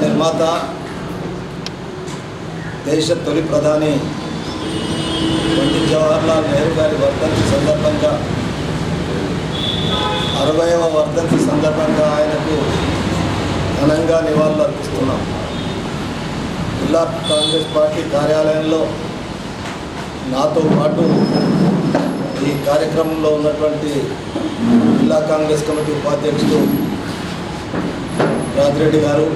నిర్మాత దేశ తొలి ప్రధాని పండిత్ జవహర్లాల్ నెహ్రూ గారి వర్ధంతి సందర్భంగా అరవైవ వర్ధంతి సందర్భంగా ఆయనకు ఘనంగా నివాళులు అర్పిస్తున్నాం. జిల్లా కాంగ్రెస్ పార్టీ కార్యాలయంలో నాతో పాటు ఈ కార్యక్రమంలో ఉన్నటువంటి జిల్లా కాంగ్రెస్ కమిటీ ఉపాధ్యక్షుడు రాజిరెడ్డి గారు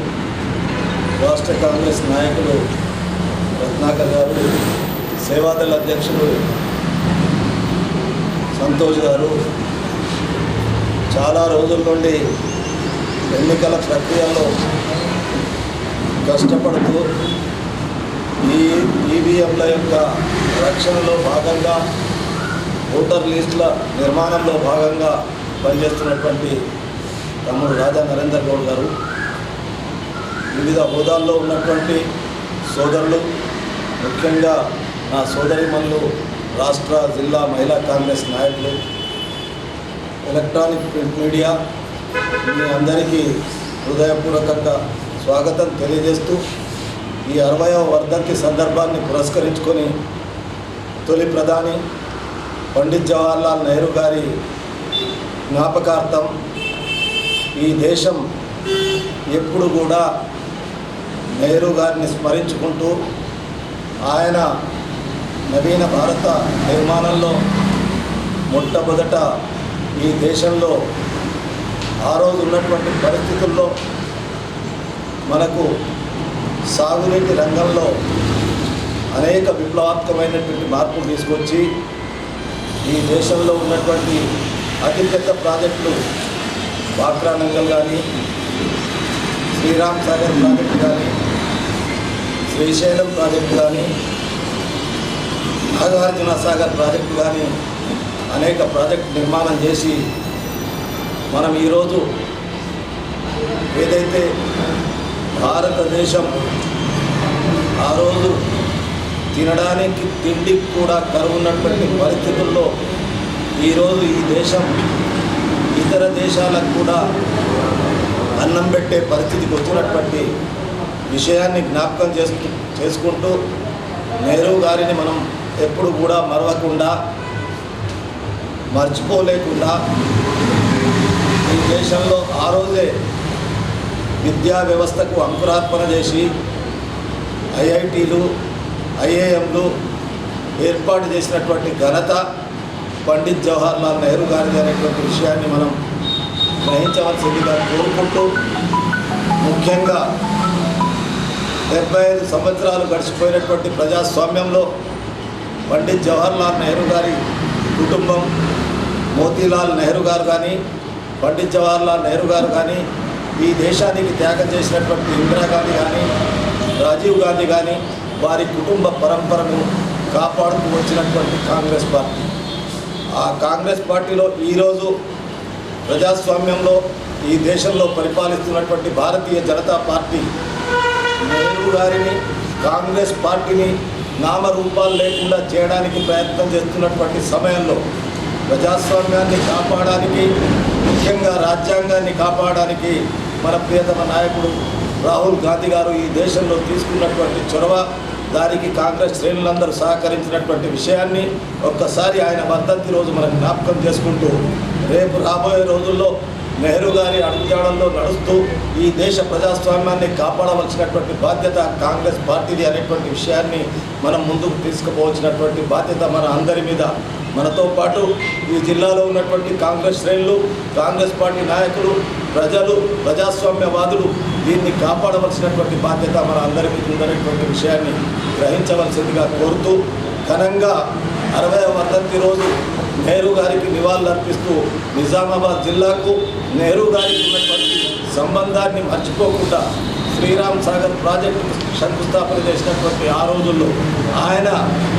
రాష్ట్ర కాంగ్రెస్ నాయకులు రత్నాకర్ గారు సేవాదళ అధ్యక్షుడు సంతోష్ గారు చాలా రోజుల నుండి ఎన్నికల ప్రక్రియలో కష్టపడుతూ ఈ ఈవీఎంల యొక్క రక్షణలో భాగంగా ఓటర్ లిస్టుల నిర్మాణంలో భాగంగా పనిచేస్తున్నటువంటి తమ్ముడు రాజా నరేందర్ గౌడ్ గారు. వివిధ హోదాల్లో ఉన్నటువంటి సోదరులు ముఖ్యంగా నా సోదరిమణులు రాష్ట్ర జిల్లా మహిళా కాంగ్రెస్ నాయకులు ఎలక్ట్రానిక్ ప్రింట్ మీడియా మీ అందరికీ హృదయపూర్వకంగా స్వాగతం తెలియజేస్తూ ఈ అరవయవ వర్ధంతి సందర్భాన్ని పురస్కరించుకొని తొలి ప్రధాని పండిత్ జవహర్లాల్ నెహ్రూ గారి జ్ఞాపకార్థం ఈ దేశం ఎప్పుడు కూడా నెహ్రూ గారిని స్మరించుకుంటూ ఆయన నవీన భారత నిర్మాణంలో మొట్టమొదట ఈ దేశంలో ఆ రోజు ఉన్నటువంటి పరిస్థితుల్లో మనకు సాగునీటి రంగంలో అనేక విప్లవాత్మకమైనటువంటి మార్పులు తీసుకొచ్చి ఈ దేశంలో ఉన్నటువంటి అతిపెద్ద ప్రాజెక్టులు బాక్రా నంగల్ కానీ శ్రీరామ్ సాగర్ ప్రాజెక్టు కానీ శ్రీశైలం ప్రాజెక్టు కానీ నాగార్జున సాగర్ ప్రాజెక్టు కానీ అనేక ప్రాజెక్టు నిర్మాణం చేసి మనం ఈరోజు ఏదైతే భారతదేశం ఆ రోజు తినడానికి తిండికి కూడా కరువున్నటువంటి పరిస్థితుల్లో ఈరోజు ఈ దేశం ఇతర దేశాలకు కూడా అన్నం పెట్టే పరిస్థితికి వచ్చినటువంటి విషయాన్ని జ్ఞాపకం చేసుకు చేసుకుంటూ నెహ్రూ గారిని మనం ఎప్పుడు కూడా మరవకుండా మర్చిపోలేకుండా ఈ దేశంలో ఆ రోజే విద్యా వ్యవస్థకు అంకురార్పణ చేసి ఐఐటీలు ఐఏఎంలు ఏర్పాటు చేసినటువంటి ఘనత పండిత్ జవహర్లాల్ నెహ్రూ గారిది అనేటువంటి విషయాన్ని మనం గ్రహించవలసిందిగా కోరుకుంటూ ముఖ్యంగా డెబ్బై ఐదు సంవత్సరాలు గడిచిపోయినటువంటి ప్రజాస్వామ్యంలో పండిత్ జవహర్లాల్ నెహ్రూ గారి కుటుంబం మోతీలాల్ నెహ్రూ గారు కానీ పండిత్ జవహర్లాల్ నెహ్రూ గారు కానీ ఈ దేశానికి త్యాగం చేసినటువంటి ఇందిరాగాంధీ కానీ రాజీవ్ గాంధీ కానీ వారి కుటుంబ పరంపరను కాపాడుతూ వచ్చినటువంటి కాంగ్రెస్ పార్టీ. ఆ కాంగ్రెస్ పార్టీలో ఈరోజు ప్రజాస్వామ్యంలో ఈ దేశంలో పరిపాలిస్తున్నటువంటి భారతీయ జనతా పార్టీ నెహ్రూ గారిని కాంగ్రెస్ పార్టీని నామరూపాలు లేకుండా చేయడానికి ప్రయత్నం చేస్తున్నటువంటి సమయంలో ప్రజాస్వామ్యాన్ని కాపాడడానికి ముఖ్యంగా రాజ్యాంగాన్ని కాపాడడానికి మన ప్రియతమ నాయకుడు రాహుల్ గాంధీ గారు ఈ దేశంలో తీసుకున్నటువంటి చొరవ దానికి కాంగ్రెస్ శ్రేణులందరూ సహకరించినటువంటి విషయాన్ని ఒక్కసారి ఆయన మద్దతు రోజు మనం జ్ఞాపకం చేసుకుంటూ రేపు రాబోయే రోజుల్లో నెహ్రూ గారి అడుగుజాడల్లో నడుస్తూ ఈ దేశ ప్రజాస్వామ్యాన్ని కాపాడవలసినటువంటి బాధ్యత కాంగ్రెస్ పార్టీది అనేటువంటి విషయాన్ని మనం ముందుకు తీసుకుపోవచ్చినటువంటి బాధ్యత మన అందరి మీద. మనతో పాటు ఈ జిల్లాలో ఉన్నటువంటి కాంగ్రెస్ శ్రేణులు కాంగ్రెస్ పార్టీ నాయకులు ప్రజలు ప్రజాస్వామ్యవాదులు దీన్ని కాపాడవలసినటువంటి బాధ్యత మన అందరి మీద ఉందనేటువంటి విషయాన్ని గ్రహించవలసిందిగా కోరుతూ ఘనంగా అరవై వర్ధంతి రోజు నెహ్రూ గారికి నివాళులర్పిస్తూ నిజామాబాద్ జిల్లాకు నెహ్రూ గారికి ఉన్నటువంటి సంబంధాన్ని మర్చిపోకుండా శ్రీరామ్ సాగర్ ప్రాజెక్టు శంకుస్థాపన చేసినటువంటి ఆ రోజుల్లో ఆయన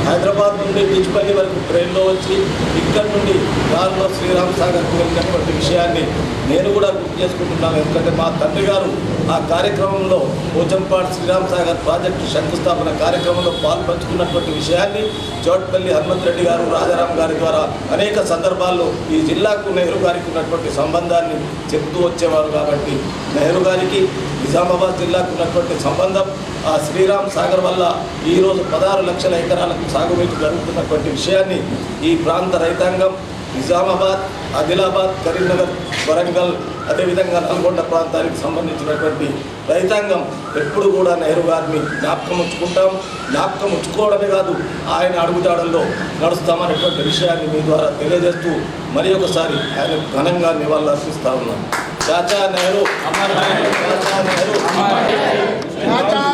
హైదరాబాద్ నుండి బిజ్పల్లి వరకు ట్రైన్లో వచ్చి ఇక్కడి నుండి కారులో శ్రీరామ్ సాగర్కు వెళ్ళినటువంటి విషయాన్ని నేను కూడా గుర్తు చేసుకుంటున్నాను. ఎందుకంటే మా తండ్రి గారు ఆ కార్యక్రమంలో పోచంపాడు శ్రీరామ్ సాగర్ ప్రాజెక్టు శంకుస్థాపన కార్యక్రమంలో పాల్పంచుకున్నటువంటి విషయాన్ని చోట్పల్లి హనుమంత్ రెడ్డి గారు రాజారాం గారి ద్వారా అనేక సందర్భాల్లో ఈ జిల్లాకు నెహ్రూ గారికి ఉన్నటువంటి సంబంధాన్ని చెప్తూ వచ్చేవారు కాబట్టి నెహ్రూ గారికి నిజామాబాద్ జిల్లాకు ఉన్నటువంటి సంబంధం ఆ శ్రీరామ్ సాగర్ వల్ల ఈరోజు పదహారు లక్షల ఎకరాలకు సాగునీటి జరుగుతున్నటువంటి విషయాన్ని ఈ ప్రాంత రైతాంగం నిజామాబాద్ ఆదిలాబాద్ కరీంనగర్ వరంగల్ అదేవిధంగా నల్గొండ ప్రాంతానికి సంబంధించినటువంటి రైతాంగం ఎప్పుడు కూడా నెహ్రూ గారిని జ్ఞాపకం ఉంచుకుంటాం. జ్ఞాపకం ఉంచుకోవడమే కాదు ఆయన అడుగుదాడల్లో నడుస్తామనేటువంటి విషయాన్ని మీ ద్వారా తెలియజేస్తూ మరి ఒకసారి ఆయన ఘనంగా నివాళులు అర్పిస్తా ఉన్నాను चाचा नेहरू अमर है। चाचा नेहरू अमर है।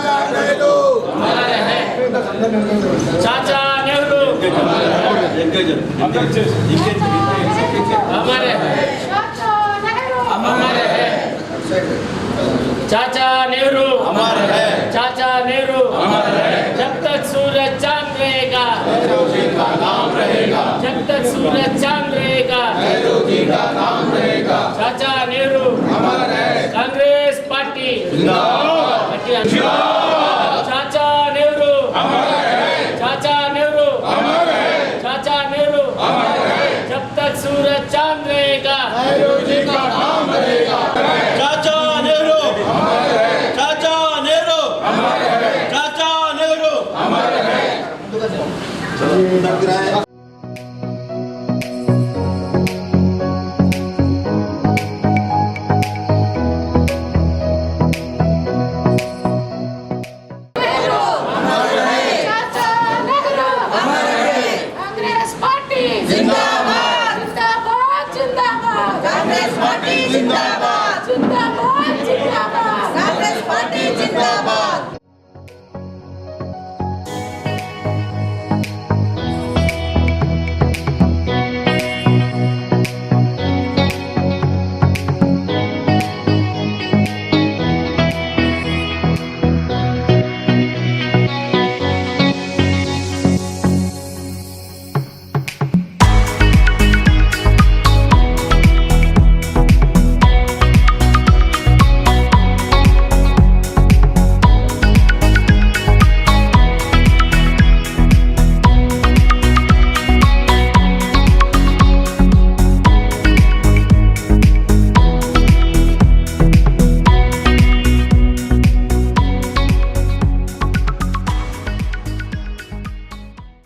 चाचा नेहरू। अमर है चाचा नेहरू। अमर है। चाचा नेहरू। अमर है। चाचा नेहरू। अमर है। जब तक सूरज चाँद रहेगा जब तक सूरज चाँद Aleluia.